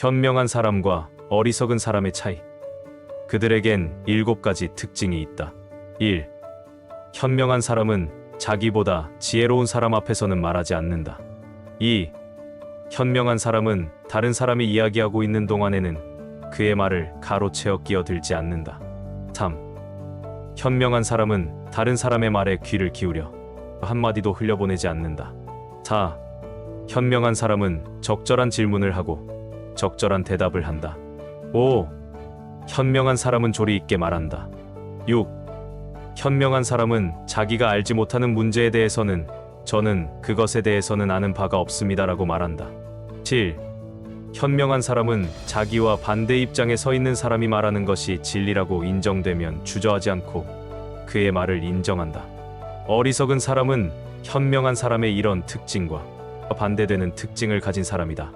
현명한 사람과 어리석은 사람의 차이. 그들에겐 일곱 가지 특징이 있다. 1. 현명한 사람은 자기보다 지혜로운 사람 앞에서는 말하지 않는다. 2. 현명한 사람은 다른 사람이 이야기하고 있는 동안에는 그의 말을 가로채어 끼어들지 않는다. 3. 현명한 사람은 다른 사람의 말에 귀를 기울여 한마디도 흘려보내지 않는다. 4. 현명한 사람은 적절한 질문을 하고 적절한 대답을 한다. 5. 현명한 사람은 조리 있게 말한다. 6. 현명한 사람은 자기가 알지 못하는 문제에 대해서는 저는 그것에 대해서는 아는 바가 없습니다라고 말한다. 7. 현명한 사람은 자기와 반대 입장에 서 있는 사람이 말하는 것이 진리라고 인정되면 주저하지 않고 그의 말을 인정한다. 어리석은 사람은 현명한 사람의 이런 특징과 반대되는 특징을 가진 사람이다.